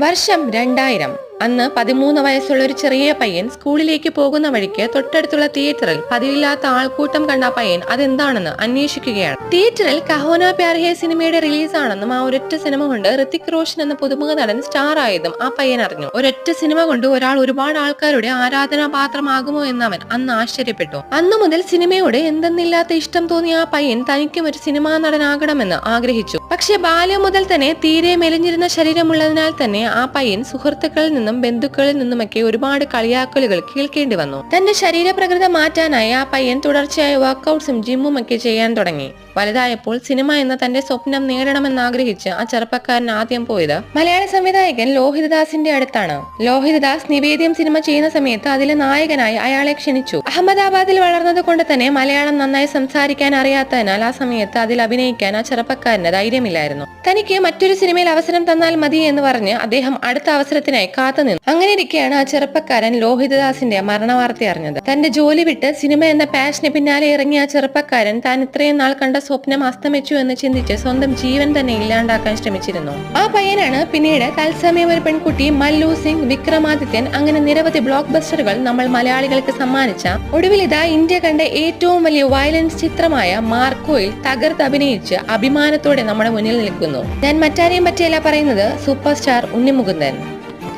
വർഷം രണ്ടായിരം. അന്ന് പതിമൂന്ന് വയസ്സുള്ള ഒരു ചെറിയ പയ്യൻ സ്കൂളിലേക്ക് പോകുന്ന വഴിക്ക് തൊട്ടടുത്തുള്ള തിയേറ്ററിൽ പതിവില്ലാത്ത ആൾക്കൂട്ടം കണ്ട പയ്യൻ അതെന്താണെന്ന് അന്വേഷിക്കുകയാണ്. തിയേറ്ററിൽ കഹോന പ്യാർഹെ സിനിമയുടെ റിലീസാണെന്നും ആ ഒരൊറ്റ സിനിമ കൊണ്ട് ഋത്തിക് റോഷൻ എന്ന പുതുമുഖ നടൻ സ്റ്റാർ ആയതും ആ പയ്യൻ അറിഞ്ഞു. ഒരൊറ്റ സിനിമ കൊണ്ട് ഒരാൾ ഒരുപാട് ആൾക്കാരുടെ ആരാധനാപാത്രമാകുമോ എന്ന് അവൻ അന്ന് ആശ്ചര്യപ്പെട്ടു. അന്നു മുതൽ സിനിമയോട് എന്തെന്നില്ലാത്ത ഇഷ്ടം തോന്നിയ ആ പയ്യൻ തനിക്കും ഒരു സിനിമാ നടനാകണമെന്ന് ആഗ്രഹിച്ചു. പക്ഷെ ബാല്യം മുതൽ തന്നെ തീരെ മെലിഞ്ഞിരുന്ന ശരീരമുള്ളതിനാൽ തന്നെ ആ പയ്യൻ സുഹൃത്തുക്കളിൽ നിന്നും ബന്ധുക്കളിൽ നിന്നുമൊക്കെ ഒരുപാട് കളിയാക്കലുകൾ കേൾക്കേണ്ടി വന്നു. തന്റെ ശരീരപ്രകൃത മാറ്റാനായി ആ പയ്യൻ തുടർച്ചയായ വർക്കൗട്ട്സും ജിമ്മും ഒക്കെ ചെയ്യാൻ തുടങ്ങി. വലുതായപ്പോൾ സിനിമ എന്ന തന്റെ സ്വപ്നം നേടണമെന്ന് ആഗ്രഹിച്ച് ആ ചെറുപ്പക്കാരൻ ആദ്യം പോയത് മലയാള സംവിധായകൻ ലോഹിതദാസിന്റെ അടുത്താണ്. ലോഹിതദാസ് നിവേദ്യം സിനിമ ചെയ്യുന്ന സമയത്ത് അതിലെ നായകനായി അയാളെ ക്ഷണിച്ചു. അഹമ്മദാബാദിൽ വളർന്നത് കൊണ്ട് തന്നെ മലയാളം നന്നായി സംസാരിക്കാൻ അറിയാത്തതിനാൽ ആ സമയത്ത് അതിൽ അഭിനയിക്കാൻ ആ ചെറുപ്പക്കാരന് ധൈര്യമില്ലായിരുന്നു തനിക്ക് മറ്റൊരു സിനിമയിൽ അവസരം തന്നാൽ മതി എന്ന് പറഞ്ഞ് അദ്ദേഹം അടുത്ത അവസരത്തിനായി കാത്തുനിന്നു അങ്ങനെ ഇരിക്കെയാണ് ആ ചെറുപ്പക്കാരൻ ലോഹിതദാസിന്റെ മരണവാർത്ത അറിഞ്ഞത്. തന്റെ ജോലി വിട്ട് സിനിമ എന്ന പാഷന് പിന്നാലെ ഇറങ്ങിയ ആ ചെറുപ്പക്കാരൻ താൻ ഇത്രയും നാൾ കണ്ട സ്വപ്നം അസ്തമിച്ചു എന്ന് ചിന്തിച്ച് സ്വന്തം ജീവൻ തന്നെ ഇല്ലാണ്ടാക്കാൻ ശ്രമിച്ചിരുന്നു. ആ പയ്യനാണ് പിന്നീട് തത്സമയം ഒരു പെൺകുട്ടി മല്ലു സിംഗ് വിക്രമാദിത്യൻ അങ്ങനെ നിരവധി ബ്ലോക്ക് ബസ്റ്ററുകൾ നമ്മൾ മലയാളികൾക്ക് സമ്മാനിച്ച. ഒടുവിൽ ഇതാ ഇന്ത്യ കണ്ട ഏറ്റവും വലിയ വയലൻസ് ചിത്രമായ മാർക്കോയിൽ തകർത്ത് അഭിനയിച്ച് അഭിമാനത്തോടെ നമ്മുടെ മുന്നിൽ നിൽക്കുന്നു. ഞാൻ മറ്റാരെയും പറ്റിയല്ല പറയുന്നത്. Super star Unnimukundan.